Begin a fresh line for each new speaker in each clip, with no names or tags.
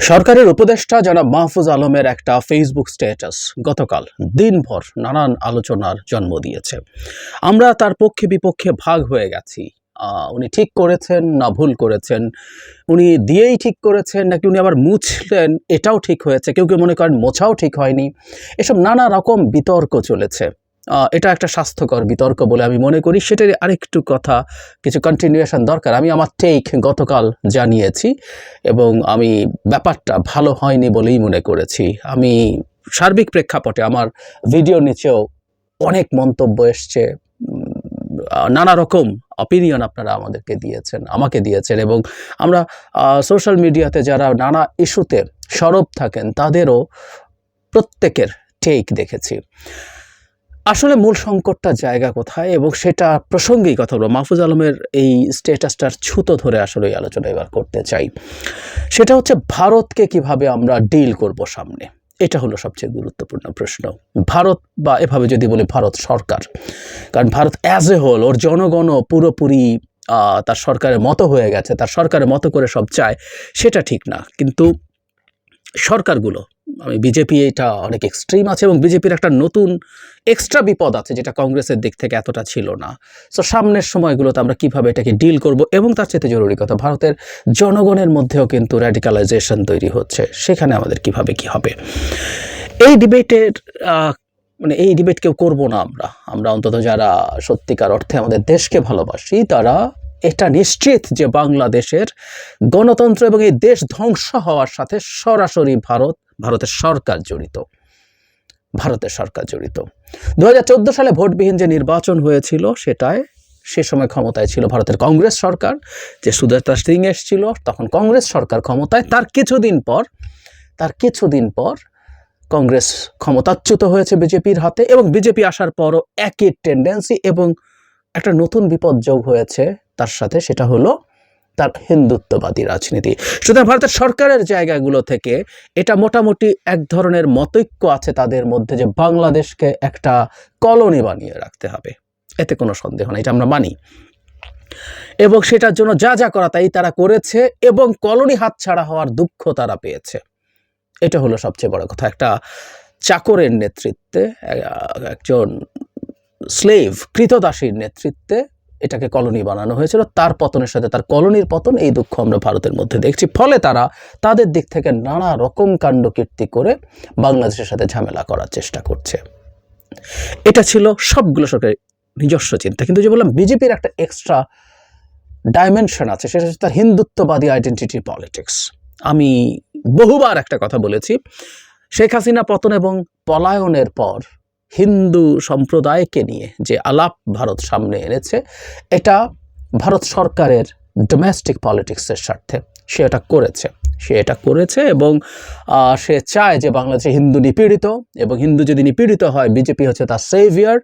সরকারের উপদেষ্টা জনাব মাহফুজ আলমের একটা ফেসবুক স্ট্যাটাস গতকাল দিনভর নানান আলোচনার জন্ম দিয়েছে। আমরা তার পক্ষে বিপক্ষে ভাগ হয়ে গেছি। উনি ঠিক করেছেন না ভুল করেছেন? উনি দিয়েই ঠিক করেছেন নাকি উনি আবার মুছলেন? এটাও ঠিক হয়েছে। কেউ কেউ মনে করেন মোছাও ঠিক হয়নি। এসব নানা রকম বিতর্ক চলেছে। এটা একটা স্বাস্থ্যকর বিতর্ক বলে আমি মনে করি। সেটার আরেকটু কথা, কিছু কন্টিনিউয়েশন দরকার। আমি আমার টেক গতকাল জানিয়েছি এবং আমি ব্যাপারটা ভালো হয়নি বলেই মনে করেছি। আমি সার্বিক প্রেক্ষাপটে আমার ভিডিও নিচেও অনেক মন্তব্য এসছে। নানা রকম অপিনিয়ন আপনারা আমাদেরকে দিয়েছেন, আমাকে দিয়েছেন এবং আমরা সোশ্যাল মিডিয়াতে যারা নানা ইস্যুতে সরব থাকেন, তাদেরও প্রত্যেকের টেক দেখেছি। আসলে মূল সংকটটা জায়গা কোথায় এবং সেটা প্রসঙ্গেই কথা বলব। মাহফুজ আলমের এই স্টেটাসটার ছুতো ধরে আসলে এই আলোচনা এবার করতে চাই। সেটা হচ্ছে ভারতকে কীভাবে আমরা ডিল করব সামনে? এটা হলো সবচেয়ে গুরুত্বপূর্ণ প্রশ্ন। ভারত বা এভাবে যদি বলি ভারত সরকার, কারণ ভারত অ্যাজ এ হোল ওর জনগণও পুরোপুরি তার সরকারের মতো হয়ে গেছে, তার সরকারের মতো করে সব চায়, সেটা ঠিক না। কিন্তু সরকারগুলো আমি বিজেপি এটা অনেক এক্সট্রিম আছে এবং বিজেপির একটা নতুন এক্সট্রা বিপদ আছে যেটা কংগ্রেসের দিক থেকে এতটা ছিল না। সো সামনের সময়গুলোতে আমরা কীভাবে এটাকে ডিল করব এবং তার চেয়ে জরুরি কথা, ভারতের জনগণের মধ্যেও কিন্তু র্যাডিকালাইজেশন তৈরি হচ্ছে। সেখানে আমাদের কীভাবে কি হবে? এই ডিবেটের মানে এই ডিবেট কেউ করব না আমরা। আমরা অন্তত যারা সত্যিকার অর্থে আমাদের দেশকে ভালোবাসি, তারা এটা নিশ্চিত যে বাংলাদেশের গণতন্ত্র এবং এই দেশ ধ্বংস হওয়ার সাথে সরাসরি ভারত ভারতের সরকার জড়িত। ভারতের সরকার জড়িত। দু হাজার চোদ্দ সালে ভোটবিহীন যে নির্বাচন হয়েছিল, সেটায় সে সময় ক্ষমতায় ছিল ভারতের কংগ্রেস সরকার। যে সুদেতা সিং এসেছিল, তখন কংগ্রেস সরকার ক্ষমতায়। তার কিছুদিন পর, তার কিছুদিন পর কংগ্রেস ক্ষমতাচ্যুত হয়েছে বিজেপির হাতে এবং বিজেপি আসার পরও একই টেন্ডেন্সি এবং একটা নতুন বিপদ যোগ হয়েছে তার সাথে, সেটা হলো তার হিন্দুত্ববাদী রাজনীতি। সুতরাং ভারতের সরকারের জায়গাগুলো থেকে এটা মোটামুটি এক ধরনের মতৈক্য আছে তাদের মধ্যে যে বাংলাদেশকে একটা কলোনি বানিয়ে রাখতে হবে। এতে কোনো সন্দেহ নেই, এটা আমরা মানি। এবং সেটার জন্য যা যা করা তাই তারা করেছে এবং কলোনি হাতছাড়া হওয়ার দুঃখ তারা পেয়েছে। এটা হলো সবচেয়ে বড় কথা। একটা চাকরের নেতৃত্বে একজন স্লেভ, কৃতদাসীর নেতৃত্বে এটাকে কলোনি বানানো হয়েছিল। তার পতনের সাথে তার কলোনির পতন, এই দুঃখ আমরা ভারতের মধ্যে দেখছি। ফলে তারা তাদের দিক থেকে নানা রকম কাণ্ডকীর্তি করে বাংলাদেশের সাথে ঝামেলা করার চেষ্টা করছে। এটা ছিল সবগুলো সরকারের নিজস্ব চিন্তা। কিন্তু যে বললাম, বিজেপির একটা এক্সট্রা ডাইমেনশন আছে, সেটা হচ্ছে তার হিন্দুত্ববাদী আইডেন্টিটি পলিটিক্স আমি বহুবার একটা কথা বলেছি, শেখ হাসিনা পতন এবং পলায়নের পর হিন্দু সম্প্রদায়কে নিয়ে যে আলাপ ভারত সামনে এনেছে, এটা ভারত সরকারের ডোমেস্টিক পলিটিক্সের স্বার্থে। সে এটা করেছে। সে এটা করেছে এবং সে চায় যে বাংলাদেশে হিন্দু নিপীড়িত এবং হিন্দু যদি নিপীড়িত হয়, বিজেপি হচ্ছে তার সেভিয়ার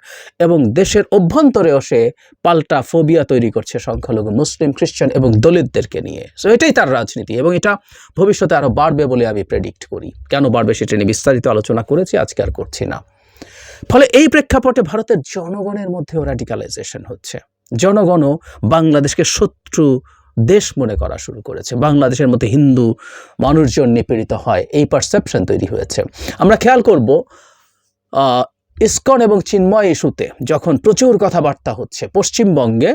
এবং দেশের অভ্যন্তরেও সে পাল্টা ফোবিয়া তৈরি করছে সংখ্যালঘু, মুসলিম, খ্রিস্টান এবং দলিতদেরকে নিয়ে। সো এটাই তার রাজনীতি এবং এটা ভবিষ্যতে আরও বাড়বে বলে আমি প্রেডিক্ট করি। কেন বাড়বে সেটা নিয়ে বিস্তারিত আলোচনা করেছি, আজকে আর করছি না। ফলে এই প্রেক্ষাপটে ভারতের জনগণের মধ্যেও র্যাডিকালাইজেশন হচ্ছে। জনগণও বাংলাদেশকে শত্রু দেশ মনে করা শুরু করেছে। বাংলাদেশের মধ্যে হিন্দু মানুষজন নিপীড়িত হয়, এই পারসেপশন তৈরি হয়েছে। আমরা খেয়াল করব ইস্কন এবং চিন্ময় ইস্যুতে যখন প্রচুর কথাবার্তা হচ্ছে, পশ্চিমবঙ্গে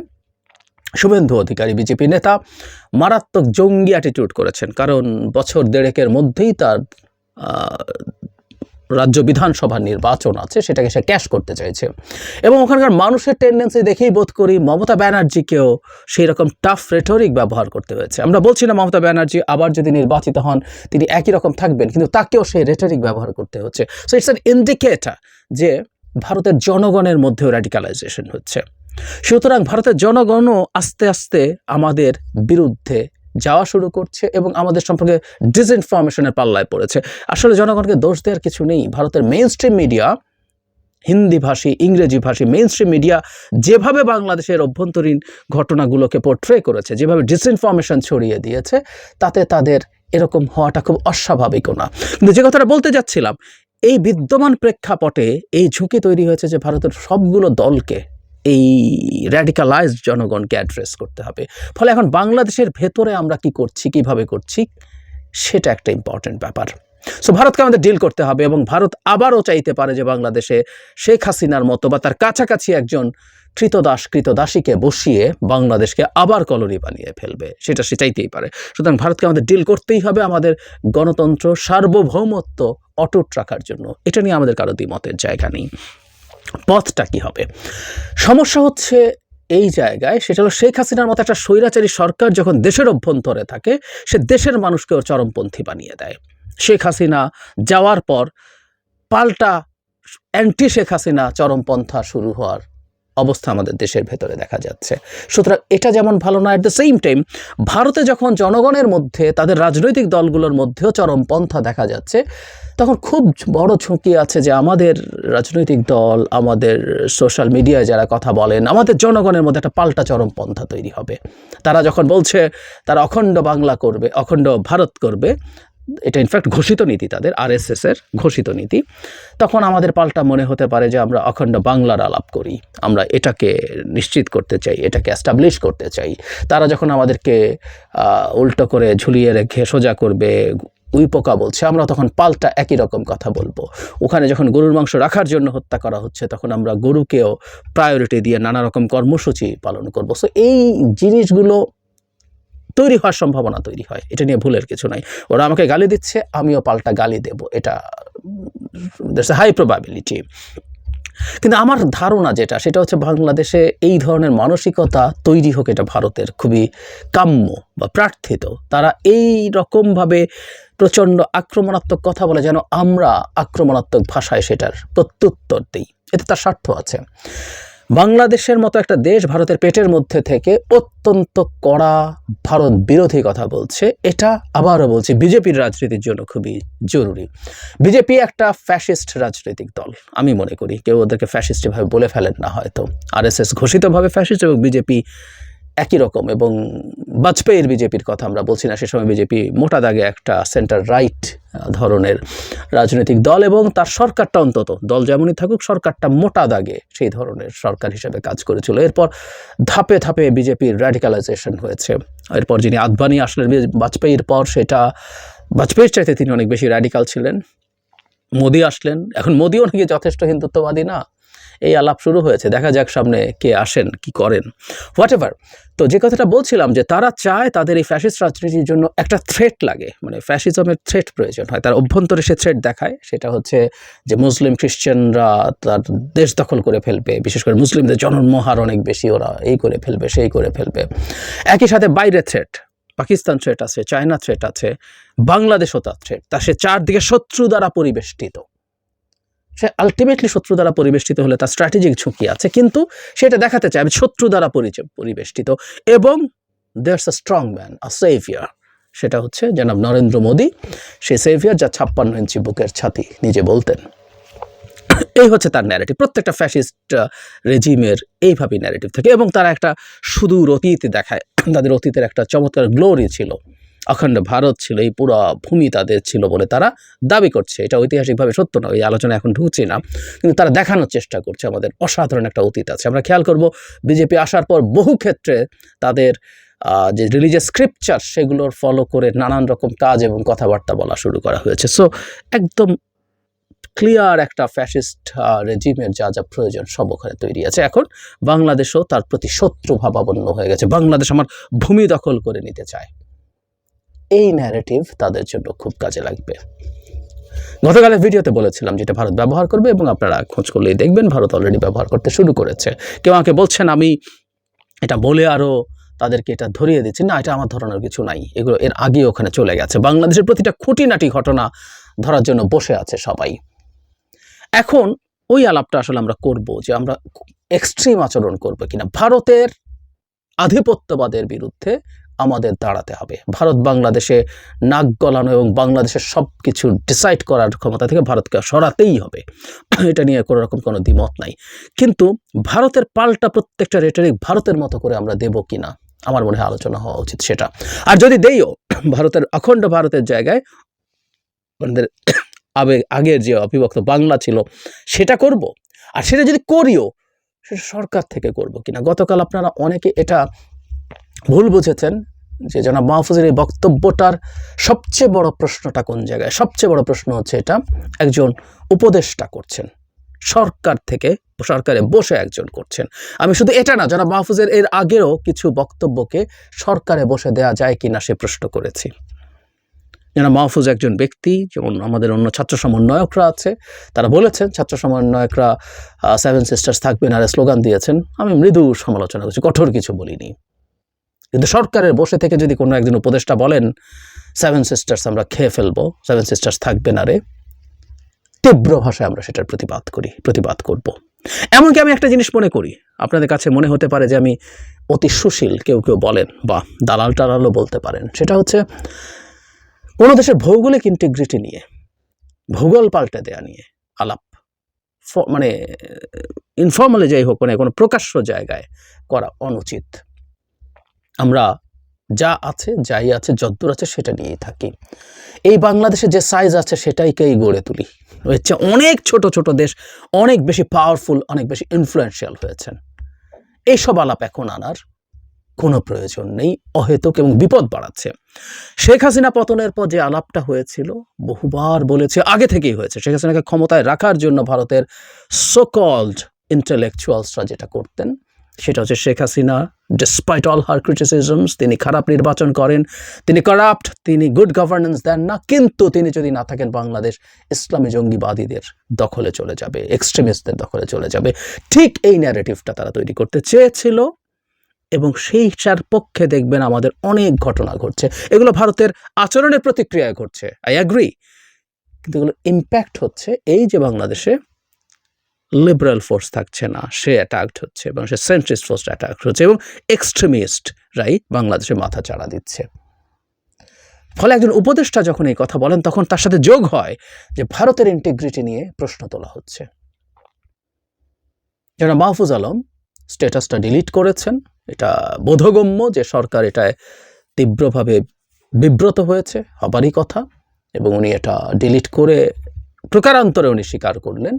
শুভেন্দু অধিকারী, বিজেপি নেতা মারাত্মক জঙ্গি অ্যাটিটিউড করেছেন। কারণ বছর দেড়েকের মধ্যেই তার রাজ্য বিধানসভা নির্বাচন আছে, সেটাকে সে ক্যাশ করতে চাইছে। এবং ওখানকার মানুষের টেন্ডেন্সি দেখেই বোধ করি মমতা ব্যানার্জিকেও সেই রকম টাফ রেটরিক ব্যবহার করতে হয়েছে। আমরা বলছি না মমতা ব্যানার্জি আবার যদি নির্বাচিত হন, তিনি একই রকম থাকবেন, কিন্তু তাকেও সেই রেটরিক ব্যবহার করতে হচ্ছে। সো ইটস অ্যান ইন্ডিকেটার যে ভারতের জনগণের মধ্যেও র্যাডিকালাইজেশন হচ্ছে। সুতরাং ভারতের জনগণও আস্তে আস্তে আমাদের বিরুদ্ধে যাওয়া শুরু করছে এবং আমাদের সম্পর্কে ডিসইনফরমেশনের পাল্লায় পড়েছে। আসলে জনগণকে দোষ দেওয়ার কিছু নেই। ভারতের মেইন স্ট্রিম মিডিয়া হিন্দি ভাষী, ইংরেজি ভাষী মেইন স্ট্রিম মিডিয়া যেভাবে বাংলাদেশের অভ্যন্তরীণ ঘটনাগুলোকে পোর্ট্রে করেছে, যেভাবে ডিসইনফরমেশন ছড়িয়ে দিয়েছে, তাতে তাদের এরকম হওয়াটা খুব অস্বাভাবিকও না। কিন্তু যে কথাটা বলতে যাচ্ছিলাম, এই বিদ্যমান প্রেক্ষাপটে এই ঝুঁকি তৈরি হয়েছে যে ভারতের সবগুলো দলকে এই র্যাডিকালাইজড জনগণকে অ্যাড্রেস করতে হবে। ফলে এখন বাংলাদেশের ভেতরে আমরা কি করছি, কীভাবে করছি, সেটা একটা ইম্পর্টেন্ট ব্যাপার। সো ভারতকে আমাদের ডিল করতে হবে এবং ভারত আবারও চাইতে পারে যে বাংলাদেশে শেখ হাসিনার মতো বা তার কাছাকাছি একজন কৃতদাস কৃতদাসীকে বসিয়ে বাংলাদেশকে আবার কলোনি বানিয়ে ফেলবে, সেটা সে চাইতেই পারে। সুতরাং ভারতকে আমাদের ডিল করতেই হবে আমাদের গণতন্ত্র সার্বভৌমত্ব অটুট রাখার জন্য। এটা নিয়ে আমাদের কারও দ্বিমতের জায়গা নেই। পথটা কি হবে? সমস্যা হচ্ছে এই জায়গায়, সেটা হলো শেখ হাসিনার মতো একটা স্বৈরাচারী সরকার যখন দেশের অভ্যন্তরে থাকে, সে দেশের মানুষকে ওর চরমপন্থী বানিয়ে দেয়। শেখ হাসিনা যাওয়ার পর পাল্টা অ্যান্টি শেখ হাসিনা চরমপন্থা শুরু হওয়ার অবস্থা আমাদের দেশের ভেতরে দেখা যাচ্ছে। সুতরাং এটা যেমন ভালো না অ্যাট দ্য সেম টাইম ভারতে যখন জনগণের মধ্যে, তাদের রাজনৈতিক দলগুলোর মধ্যেও চরমপন্থা দেখা যাচ্ছে, তখন খুব বড় ঝুঁকি আছে যে আমাদের রাজনৈতিক দল, আমাদের সোশ্যাল মিডিয়ায় যারা কথা বলেন, আমাদের জনগণের মধ্যে একটা পাল্টা চরমপন্থা তৈরি হবে। তারা যখন বলছে, তারা অখণ্ড বাংলা করবে, অখণ্ড ভারত করবে এটা ইনফ্যাক্ট ঘোষিত নীতি তাদের আরএসএস এর ঘোষিত নীতি। তখন আমাদের পাল্টা মনে হতে পারে যে আমরা অখণ্ড বাংলার আলাপ করি, আমরা এটাকে নিশ্চিত করতে চাই, এটাকে অ্যাস্টাবলিশ করতে চাই। তারা যখন আমাদেরকে উল্টো করে ঝুলিয়ে রেখে সোজা করবে, উই পোকা বলছে, আমরা তখন পাল্টা একই রকম কথা বলব। ওখানে যখন গরুর মাংস রাখার জন্য হত্যা করা হচ্ছে, তখন আমরা গরুকেও প্রায়োরিটি দিয়ে নানা রকম কর্মসূচি পালন করব। সো এই জিনিসগুলো তৈরি হওয়ার সম্ভাবনা তৈরি হয়। এটা নিয়ে ভুলের কিছু নাই। ওরা আমাকে গালি দিচ্ছে, আমিও পাল্টা গালি দেব। এটা দেশে হাই প্রবাবিলিটি কিন্তু আমার ধারণা যেটা, সেটা হচ্ছে বাংলাদেশে এই ধরনের মানসিকতা তৈরি হোক, এটা ভারতের খুবই কাম্য বা প্রার্থিত। তারা এই রকমভাবে প্রচণ্ড আক্রমণাত্মক কথা বলে যেন আমরা আক্রমণাত্মক ভাষায় সেটার প্রত্যুত্তর দিই। এতে তার স্বার্থ আছে। বাংলাদেশের মতো একটা দেশ ভারতের পেটের মধ্যে থেকে অত্যন্ত কড়া ভারত বিরোধী কথা বলছে। এটা আবারও বলছি, বিজেপির রাজনীতির জন্য খুবই জরুরি। বিজেপি একটা ফ্যাসিস্ট রাজনৈতিক দল, আমি মনে করি। কেউ ওদেরকে ফ্যাসিস্টভাবে বলে ফেলেন না হয়তো। আরএসএস ঘোষিতভাবে ফ্যাসিস্ট এবং বিজেপি একই রকম এবং বাজপেয়ীর বিজেপির কথা আমরা বলছি না। সে সময় বিজেপি মোটা দাগে একটা সেন্টার রাইট ধরনের রাজনৈতিক দল এবং তার সরকারটা অন্তত। দল যেমনই থাকুক, সরকারটা মোটা দাগে সেই ধরনের সরকার হিসেবে কাজ করেছিল। এরপর ধাপে ধাপে বিজেপির র্যাডিকালাইজেশন হয়েছে। এরপর যিনি আদবানি আসলেন বাজপেয়ীর পর সেটা, বাজপেয়ীর চাইতে তিনি অনেক বেশি র্যাডিক্যাল ছিলেন। মোদি আসলেন। এখন মোদিও নাকি যথেষ্ট হিন্দুত্ববাদী না। এই আলাপ শুরু হয়েছে। দেখা যাক সামনে কে আসেন, কি করেন। হোয়াট এভার তো যে কথাটা বলছিলাম যে তারা চায় তাদের এই ফ্যাসিস্ট রাজনীতির জন্য একটা থ্রেট লাগে। মানে ফ্যাসিজমের থ্রেট প্রয়োজন হয়। তার অভ্যন্তরে সে থ্রেট দেখায়। সেটা হচ্ছে যে মুসলিম খ্রিশ্চানরা তার দেশ দখল করে ফেলবে। বিশেষ করে মুসলিমদের জন্মহার অনেক বেশি, ওরা এই করে ফেলবে, সেই করে ফেলবে। একই সাথে বাইরে থ্রেট পাকিস্তান থ্রেট আছে, চায়না থ্রেট আছে, বাংলাদেশও তার থ্রেট তা সে চারদিকে শত্রু দ্বারা পরিবেষ্টিত। সে আলটিমেটলি শত্রু দ্বারা পরিবেষ্টিত হলে তার স্ট্র্যাটেজিক ঝুঁকি আছে, কিন্তু সেটা দেখাতে চায়, আমি শত্রু দ্বারা পরিবেষ্টিত। এবং there's a strong man a saviour সেটা হচ্ছে জনাব নরেন্দ্র মোদী। সেই সেভিয়ার যা ছাপ্পান্ন ইঞ্চি বুকের ছাতি, নিজে বলতেন। এই হচ্ছে তার ন্যারেটিভ প্রত্যেকটা ফ্যাসিস্ট রেজিমের এইভাবেই ন্যারেটিভ থাকে এবং তারা একটা সুদূর অতীত দেখায়। তাদের অতীতের একটা চমৎকার গ্লোরি ছিল। অখণ্ড ভারত ছিল, এই পুরো ভূমি তাদের ছিল বলে তারা দাবি করছে। এটা ঐতিহাসিকভাবে সত্য না এই আলোচনা এখন ঢুকছি না। কিন্তু তারা দেখানোর চেষ্টা করছে, আমাদের অসাধারণ একটা অতীত আছে। আমরা খেয়াল করব, বিজেপি আসার পর বহু ক্ষেত্রে তাদের যে রিলিজিয়াস স্ক্রিপচার সেগুলোর ফলো করে নানান রকম কাজ এবং কথাবার্তা বলা শুরু করা হয়েছে। সো একদম ক্লিয়ার একটা ফ্যাসিস্ট রেজিমের যা যা প্রয়োজন সব ওখানে তৈরি আছে। এখন বাংলাদেশও তার প্রতি শত্রু ভাবাপন্ন হয়ে গেছে। বাংলাদেশ আমার ভূমি দখল করে নিতে চায়। এই ন্যারেটিভ তাদের জন্য খুব কাজে লাগবে। গতকালের ভিডিওতে বলেছিলাম যেটা ভারত ব্যবহার করবে এবং আপনারা খোঁজ করলেই দেখবেন ভারত অলরেডি ব্যবহার করতে শুরু করেছে। কেউ আমাকে বলছেন, আমি এটা বলে আরও তাদেরকে এটা ধরিয়ে দিচ্ছি। না, এটা আমার ধরনের কিছু নাই। এগুলো এর আগে ওখানে চলে গেছে। বাংলাদেশের প্রতিটা খুঁটিনাটি ঘটনা ধরার জন্য বসে আছে সবাই। এখন ওই আলাপটা আসলে আমরা করব যে আমরা এক্সট্রিম আচরণ করব কিনা। ভারতের আধিপত্যবাদের বিরুদ্ধে আমাদের দাঁড়াতে হবে। ভারত বাংলাদেশে নাক গলানো এবং বাংলাদেশের সব কিছু ডিসাইড করার ক্ষমতা থেকে ভারতকে সরাতেই হবে। এটা নিয়ে কোনো রকম কোনো দ্বিমত নাই। কিন্তু ভারতের পাল্টা প্রত্যেকটা রেটারিক ভারতের মতো করে আমরা দেব কিনা? আমার মনে হয় আলোচনা হওয়া উচিত সেটা। আর যদি দেইও ভারতের অখণ্ড ভারতের জায়গায় আমাদের আবেগ আগের যে অবিভক্ত বাংলা ছিল, সেটা করব? আর সেটা যদি করিও, সেটা সরকার থেকে করব কিনা? গতকাল আপনারা অনেকে এটা ভুল বুঝেছেন যে জনাব মাহফুজের এই বক্তব্যটার সবচেয়ে বড় প্রশ্নটা কোন জায়গায়? সবচেয়ে বড় প্রশ্ন হচ্ছে এটা, একজন উপদেষ্টা করছেন। সরকার থেকে সরকারে বসে একজন করছেন। আমি শুধু এটা না, জনাব মাহফুজের এর আগেও কিছু বক্তব্যকে সরকারে বসে দেয়া যায় কি না সে প্রশ্ন করেছি। যেন মাহফুজ একজন ব্যক্তি, যেমন আমাদের অন্য ছাত্র সমন্বয়করা আছে, তারা বলেছেন, ছাত্র সমন্বয়করা সেভেন সিস্টার্স থাকবেন আর স্লোগান দিয়েছেন, আমি মৃদু সমালোচনা করছি, কঠোর কিছু বলিনি। কিন্তু সরকারের বসে থেকে যদি কোনো একজন উপদেষ্টা বলেন সেভেন সিস্টার্স আমরা খেয়ে ফেলব সেভেন সিস্টার্স থাকবে না রে, তীব্র ভাষায় আমরা সেটার প্রতিবাদ করি, প্রতিবাদ করব। এমনকি আমি একটা জিনিস মনে করি, আপনাদের কাছে মনে হতে পারে যে আমি অতি সুশীল, কেউ কেউ বলেন বা দালাল টালালও বলতে পারেন সেটা হচ্ছে, কোনো দেশের ভৌগোলিক ইন্টিগ্রিটি নিয়ে, ভূগোল পাল্টে দেয়া নিয়ে আলাপ মানে ইনফর্মালি যাই হোক মানে কোনো প্রকাশ্য জায়গায় করা অনুচিত আমরা যা আছে, যাই আছে, যদ্দূর আছে, সেটা নিয়েই থাকি। এই বাংলাদেশে যে সাইজ আছে, সেটাইকেই গড়ে তুলি। হচ্ছে অনেক ছোট ছোট দেশ অনেক বেশি পাওয়ারফুল অনেক বেশি ইনফ্লুয়েন্সিয়াল হয়েছেন। এইসব আলাপ এখন আনার কোনো প্রয়োজন নেই, অহেতুক এবং বিপদ বাড়াচ্ছে। শেখ হাসিনা পতনের পর যে আলাপটা হয়েছিল, বহুবার বলেছে, আগে থেকেই হয়েছে, শেখ হাসিনাকে ক্ষমতায় রাখার জন্য ভারতের সোকল্ড ইন্টেলেকচুয়ালসরা যেটা করতেন সেটা হচ্ছে Sheikh Hasina despite all her criticisms তিনি খারাপ নির্বাচন করেন, তিনি করাপ্ট তিনি গুড গভর্নেন্স দেন না, কিন্তু তিনি যদি না থাকেন বাংলাদেশ, ইসলামী জঙ্গিবাদীদের দখলে চলে যাবে এক্সট্রিমিস্টদের দখলে চলে যাবে। ঠিক এই ন্যারেটিভটা তারা তৈরি করতে চেয়েছিল এবং সেইটার পক্ষে দেখবেন আমাদের অনেক ঘটনা ঘটছে। এগুলো ভারতের আচরণের প্রতিক্রিয়ায় ঘটছে আই অ্যাগ্রি কিন্তু এগুলো ইম্প্যাক্ট হচ্ছে এই যে বাংলাদেশে লিবারেল ফোর্স থাকছে না, সে অ্যাটাকড হচ্ছে এবং সে সেন্ট্রিস্ট ফোর্স অ্যাটাক হচ্ছে এবং এক্সট্রিমিস্টরাই বাংলাদেশে মাথা চাড়া দিচ্ছে। ফলে একজন উপদেষ্টা যখন এই কথা বলেন, তখন তার সাথে যোগ হয় যে ভারতের ইন্টিগ্রিটি নিয়ে প্রশ্ন তোলা হচ্ছে। যারা মাহফুজ আলম স্ট্যাটাসটা ডিলিট করেছেন, এটা বোধগম্য যে সরকার এটায় তীব্রভাবে বিব্রত হয়েছে, হবারই কথা, এবং উনি এটা ডিলিট করে প্রকারান্তরে উনি স্বীকার করলেন।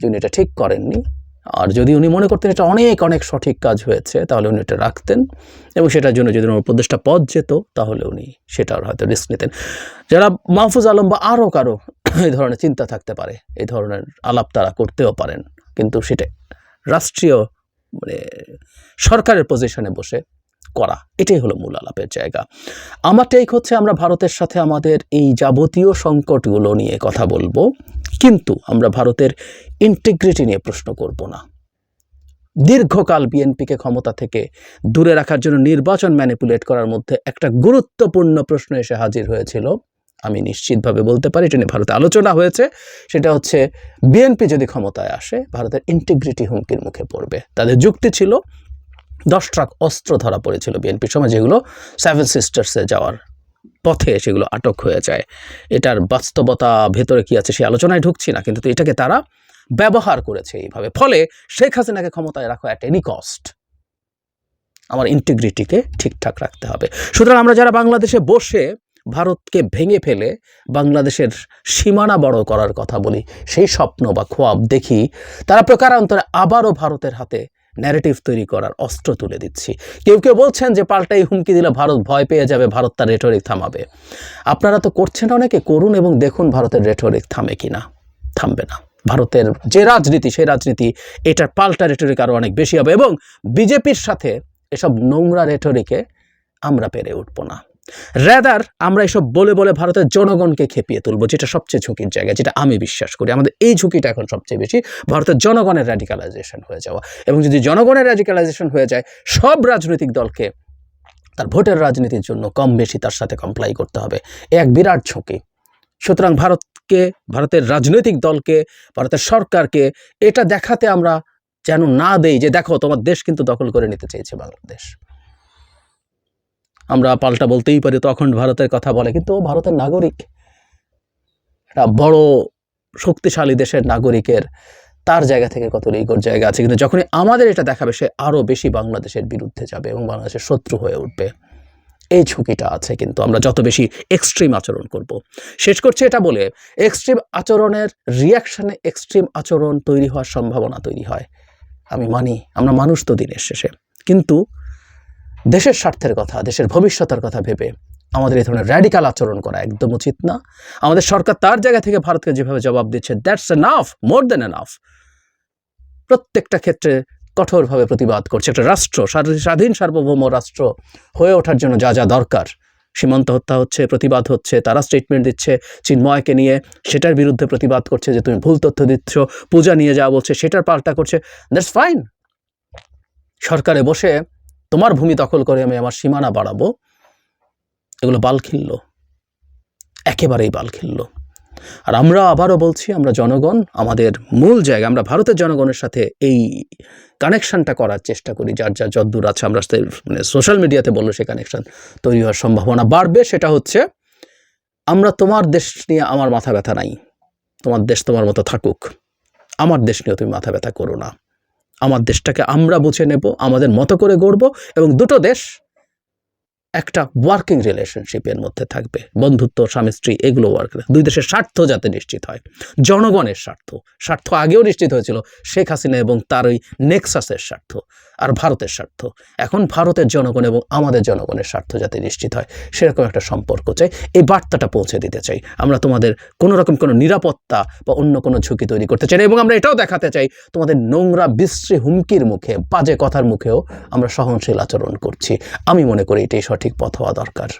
যে উনি এটা ঠিক করেননি। আর যদি উনি মনে করতেন এটা অনেক অনেক সঠিক কাজ হয়েছে, তাহলে উনি এটা রাখতেন এবং সেটার জন্য যদি ওনার উপদেষ্টা পদ যেত, তাহলে উনি সেটার হয়তো রিস্ক নিতেন। যারা মাহফুজ আলম বা আরও কারও এই ধরনের চিন্তা থাকতে পারে, এই ধরনের আলাপ তারা করতেও পারেন। কিন্তু সেটা রাষ্ট্রীয় মানে সরকারের পজিশনে বসে করা, এটাই হলো মূল আলাপের জায়গা। আমার টেক হচ্ছে আমরা ভারতের সাথে আমাদের এই যাবতীয় সংকটগুলো নিয়ে কথা বলব। কিন্তু আমরা ভারতের ইন্টিগ্রিটি নিয়ে প্রশ্ন করব না। দীর্ঘকাল বিএনপিকে ক্ষমতা থেকে দূরে রাখার জন্য নির্বাচন ম্যানিপুলেট করার মধ্যে একটা গুরুত্বপূর্ণ প্রশ্ন এসে হাজির হয়েছিল। আমি নিশ্চিতভাবে বলতে পারি, এটা নিয়ে ভারতে আলোচনা হয়েছে। সেটা হচ্ছে, বিএনপি যদি ক্ষমতায় আসে, ভারতের ইন্টিগ্রিটি হুমকির মুখে পড়বে। তাদের যুক্তি ছিল, দশ ট্রাক অস্ত্র ধরা পড়েছিল বিএনপির সময়, যেগুলো সেভেন সিস্টার্সে যাওয়ার পথে সেগুলো আটক হয়ে যায়। এটার বাস্তবতা ভেতরে কি আছে সেই আলোচনায় ঢুকছি না, কিন্তু এটাকে তারা ব্যবহার করেছে এইভাবে। ফলে শেখ হাসিনাকে ক্ষমতায় রাখা অ্যাট এনি কস্ট আমার ইন্টিগ্রিটিকে ঠিকঠাক রাখতে হবে। সুতরাং আমরা যারা বাংলাদেশে বসে ভারতকে ভেঙে ফেলে, বাংলাদেশের সীমানা বড় করার কথা বলি, সেই স্বপ্ন বা খোয়াব দেখি, তারা প্রকারান্তরে আবারও ভারতের হাতে ন্যারেটিভ তৈরি করার অস্ত্র তুলে দিচ্ছি। কেউ কেউ বলছেন যে পাল্টাই হুমকি দিলে ভারত ভয় পেয়ে যাবে, ভারত তার রেটরিক থামাবে। আপনারা তো করছেন অনেকে, করুন এবং দেখুন ভারতের রেটরিক থামে কিনা। থামবে না। ভারতের যে রাজনীতি, সেই রাজনীতি, এটার পাল্টা রেটরিক আরও অনেক বেশি হবে এবং বিজেপির সাথে এসব নোংরা রেটরিকে আমরা পেরে উঠবো না। রেদার আমরা এসব বলে বলে ভারতের জনগণকে খেপিয়ে তুলবো, যেটা সবচেয়ে ঝুঁকির জায়গা, যেটা আমি বিশ্বাস করি। আমাদের এই ঝুঁকিটা এখন সবচেয়ে বেশি ভারতের জনগণের র্যাডিকালাইজেশন হয়ে যাওয়া। এবং যদি জনগণের র্যাডিকালাইজেশন হয়ে যায়, সব রাজনৈতিক দলকে তার ভোটের রাজনীতির জন্য কম বেশি তার সাথে কমপ্লাই করতে হবে। এক বিরাট ঝুঁকি। সুতরাং ভারতকে, ভারতের রাজনৈতিক দলকে, ভারতের সরকারকে এটা দেখাতে আমরা যেন না দেই যে দেখো তোমার দেশ কিন্তু দখল করে নিতে চেয়েছে বাংলাদেশ। আমরা পাল্টা বলতেই পারি, তখন ভারতের কথা বলে। কিন্তু ভারতের নাগরিক, একটা বড় শক্তিশালী দেশের নাগরিকের, তার জায়গা থেকে কত রিগর জায়গা আছে। কিন্তু যখনই আমাদের এটা দেখাবে, সে আরও বেশি বাংলাদেশের বিরুদ্ধে যাবে এবং বাংলাদেশের শত্রু হয়ে উঠবে। এই ঝুঁকিটা আছে কিন্তু আমরা যত বেশি এক্সট্রিম আচরণ করব। শেষ করছি এটা বলে এক্সট্রিম আচরণের রিয়াকশানে এক্সট্রিম আচরণ তৈরি হওয়ার সম্ভাবনা তৈরি হয়। আমি মানি, আমরা মানুষ তো দিনের শেষে। কিন্তু দেশের স্বার্থের কথা, দেশের ভবিষ্যতের কথা ভেবে আমাদের এই ধরনের র্যাডিক্যাল আচরণ করা একদম উচিত না। আমাদের সরকার তার জায়গা থেকে ভারতকে যেভাবে জবাব দিচ্ছে that's enough more than enough প্রত্যেকটা ক্ষেত্রে কঠোরভাবে প্রতিবাদ করছে একটা রাষ্ট্র, স্বাধীন- স্বাধীন সার্বভৌম রাষ্ট্র হয়ে ওঠার জন্য যা যা দরকার। সীমান্ত হত্যা হচ্ছে, প্রতিবাদ হচ্ছে, তারা স্টেটমেন্ট দিচ্ছে, চিন্ময়কে নিয়ে সেটার বিরুদ্ধে প্রতিবাদ করছে যে তুমি ভুল তথ্য দিচ্ছ, পূজা নিয়ে যাওয়া বলছে সেটার পাল্টা করছে দ্যাটস ফাইন সরকারে বসে তোমার ভূমি দখল করে আমি আমার সীমানা বাড়াবো। এগুলো বাল খিল্ল। একেবারেই বাল খিল্ল। আর আমরা আবারও বলছি, আমরা জনগণ, আমাদের মূল জায়গা, আমরা ভারতের জনগণের সাথে এই কানেকশানটা করার চেষ্টা করি। যার যা যদ্দূর আছে, আমরা মানে সোশ্যাল মিডিয়াতে বলল সে কানেকশান তৈরি হওয়ার সম্ভাবনা বাড়বে। সেটা হচ্ছে, আমরা তোমার দেশ নিয়ে আমার মাথা ব্যথা নাই। তোমার দেশ তোমার মতো থাকুক। আমার দেশ নিয়ে তুমি মাথা ব্যথা করো না। আমার দেশটাকে আমরা বুঝে নেব আমাদের মতো করে গড়ব এবং দুটো দেশ একটা ওয়ার্কিং রিলেশনশিপের মধ্যে থাকবে। বন্ধুত্ব, স্বামী, স্ত্রী, এগুলো ওয়ার্ক দুই দেশের স্বার্থ যাতে নিশ্চিত হয়। জনগণের স্বার্থ। স্বার্থ আগেও নিশ্চিত হয়েছিল শেখ হাসিনা এবং তার ওই নেক্সাসের স্বার্থ আর ভারতের স্বার্থ। এখন ভারতের জনগণ এবং আমাদের জনগণের স্বার্থ যাতে নিশ্চিত হয়, সেরকম একটা সম্পর্ক চাই। এই বার্তাটা পৌঁছে দিতে চাই। আমরা তোমাদের কোনো রকম কোনো নিরাপত্তা বা অন্য কোনো ঝুঁকি তৈরি করতে চাই না এবং আমরা এটাও দেখাতে চাই, তোমাদের নোংরা, বিশ্রী হুমকির মুখে, বাজে কথার মুখেও আমরা সহনশীল আচরণ করছি। আমি মনে করি এটাই সঠিক পথ হওয়া দরকার।